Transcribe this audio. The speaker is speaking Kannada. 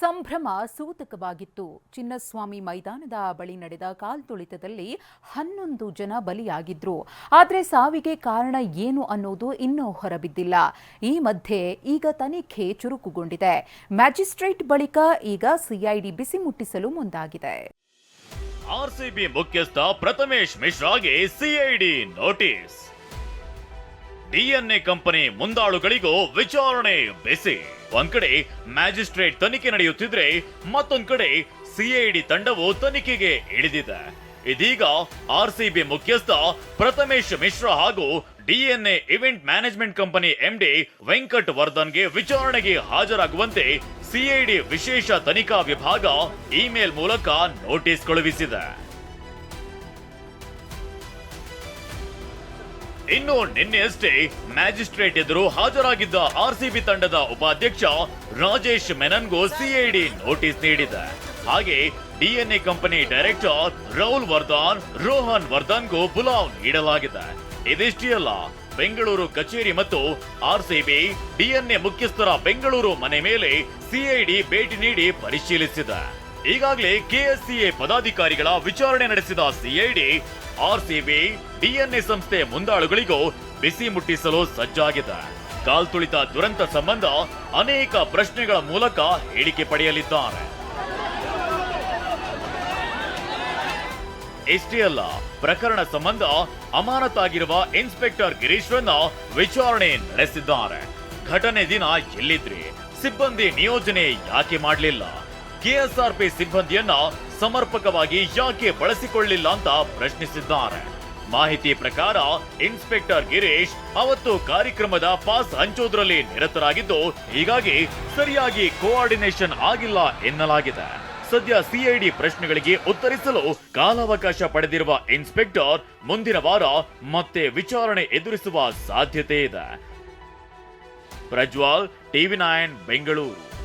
ಸಂಭ್ರಮ ಸೂತಕವಾಗಿತ್ತು. ಚಿನ್ನಸ್ವಾಮಿ ಮೈದಾನದ ಬಳಿ ನಡೆದ ಕಾಲ್ತುಳಿತದಲ್ಲಿ ಹನ್ನೊಂದು ಜನ ಬಲಿಯಾಗಿದ್ರು. ಆದರೆ ಸಾವಿಗೆ ಕಾರಣ ಏನು ಅನ್ನೋದು ಇನ್ನೂ ಹೊರಬಿದ್ದಿಲ್ಲ. ಈ ಮಧ್ಯೆ ಈಗ ತನಿಖೆ ಚುರುಕುಗೊಂಡಿದೆ. ಮ್ಯಾಜಿಸ್ಟ್ರೇಟ್ ಬಳಿಕ ಈಗ ಸಿಐಡಿ ಬಿಸಿ ಮುಟ್ಟಿಸಲು ಮುಂದಾಗಿದೆ. ಆರ್ಸಿಬಿ ಮುಖ್ಯಸ್ಥ ಪ್ರಥಮೇಶ್ ಮಿಶ್ರಾಗೆ ಸಿಐಡಿ ನೋಟಿಸ್. ಡಿಎನ್ಎ ಕಂಪನಿ ಮುಂದಾಳುಗಳಿಗೂ ವಿಚಾರಣೆ ಬಿಸಿ. ಒಂದ್ ಕಡೆ ಮ್ಯಾಜಿಸ್ಟ್ರೇಟ್ ತನಿಖೆ ನಡೆಯುತ್ತಿದ್ರೆ ಮತ್ತೊಂದ್ ಕಡೆ ಸಿಐಡಿ ತಂಡವು ತನಿಖೆಗೆ ಇಳಿದಿದೆ. ಇದೀಗ ಆರ್ ಆರ್ಸಿಬಿ ಮುಖ್ಯಸ್ಥ ಪ್ರಥಮೇಶ್ ಮಿಶ್ರಾ ಹಾಗೂ DNA event management company MD Venkat ವರ್ಧನ್ಗೆ ವಿಚಾರಣೆಗೆ ಹಾಜರಾಗುವಂತೆ ಸಿಐಡಿ ವಿಶೇಷ ತನಿಖಾ ವಿಭಾಗ ಇಮೇಲ್ ಮೂಲಕ ನೋಟಿಸ್ ಕಳುಹಿಸಿದೆ. ಇನ್ನು ನಿನ್ನೆಯಷ್ಟೇ ಮ್ಯಾಜಿಸ್ಟ್ರೇಟ್ ಎದುರು ಹಾಜರಾಗಿದ್ದ ಆರ್ಸಿಬಿ ತಂಡದ ಉಪಾಧ್ಯಕ್ಷ ರಾಜೇಶ್ ಮೆನನ್ಗೂ ಸಿಐಡಿ ನೋಟಿಸ್ ನೀಡಿದೆ. ಹಾಗೆ DNA company director Raul Vardhan, Rohan ವರ್ಧನ್ಗೂ ಬುಲಾವ್ ನೀಡಲಾಗಿದೆ. ಇದಿಷ್ಟೇ ಅಲ್ಲ ಬೆಂಗಳೂರು ಕಚೇರಿ ಮತ್ತು ಆರ್ಸಿಬಿ ಡಿಎನ್ಎ ಮುಖ್ಯಸ್ಥರ ಬೆಂಗಳೂರು ಮನೆ ಮೇಲೆ ಸಿಐಡಿ ಭೇಟಿ ನೀಡಿ ಪರಿಶೀಲಿಸಿದೆ. ಈಗಾಗಲೇ ಕೆಎಸ್ಸಿಎ ಪದಾಧಿಕಾರಿಗಳ ವಿಚಾರಣೆ ನಡೆಸಿದ ಸಿಐಡಿ, ಆರ್ಸಿಬಿ, ಡಿಎನ್ಎ ಸಂಸ್ಥೆ ಮುಂದಾಳುಗಳಿಗೂ ಬಿಸಿ ಮುಟ್ಟಿಸಲು ಸಜ್ಜಾಗಿದೆ. ಕಾಲ್ತುಳಿತ ದುರಂತ ಸಂಬಂಧ ಅನೇಕ ಪ್ರಶ್ನೆಗಳ ಮೂಲಕ ಹೇಳಿಕೆ ಪಡೆಯಲಿದ್ದಾರೆ. ಇಷ್ಟೇ ಅಲ್ಲ, ಪ್ರಕರಣ ಸಂಬಂಧ ಅಮಾನತಾಗಿರುವ ಇನ್ಸ್ಪೆಕ್ಟರ್ ಗಿರೀಶ್ವರನ್ನ ವಿಚಾರಣೆ ನಡೆಸಿದ್ದಾರೆ. ಘಟನೆ ದಿನ ಎಲ್ಲಿದ್ರಿ? ಸಿಬ್ಬಂದಿ ನಿಯೋಜನೆ ಯಾಕೆ ಮಾಡಲಿಲ್ಲ? ಕೆಎಸ್ಆರ್ಪಿ ಸಿಬ್ಬಂದಿಯನ್ನ ಸಮರ್ಪಕವಾಗಿ ಯಾಕೆ ಬಳಸಿಕೊಳ್ಳಿಲ್ಲ ಅಂತ ಪ್ರಶ್ನಿಸಿದ್ದಾರೆ. ಮಾಹಿತಿ ಪ್ರಕಾರ, ಇನ್ಸ್ಪೆಕ್ಟರ್ ಗಿರೀಶ್ ಅವತ್ತು ಕಾರ್ಯಕ್ರಮದ ಪಾಸ್ ಹಂಚೋದ್ರಲ್ಲಿ ನಿರತರಾಗಿದ್ದು, ಹೀಗಾಗಿ ಸರಿಯಾಗಿ ಕೋಆರ್ಡಿನೇಷನ್ ಆಗಿಲ್ಲ ಎನ್ನಲಾಗಿದೆ. ಸದ್ಯ ಸಿಐಡಿ ಪ್ರಶ್ನೆಗಳಿಗೆ ಉತ್ತರಿಸಲು ಕಾಲಾವಕಾಶ ಪಡೆದಿರುವ ಇನ್ಸ್ಪೆಕ್ಟರ್ ಮುಂದಿನ ವಾರ ಮತ್ತೆ ವಿಚಾರಣೆ ಎದುರಿಸುವ ಸಾಧ್ಯತೆ ಇದೆ. Prajwal, TV nine, Bengaluru.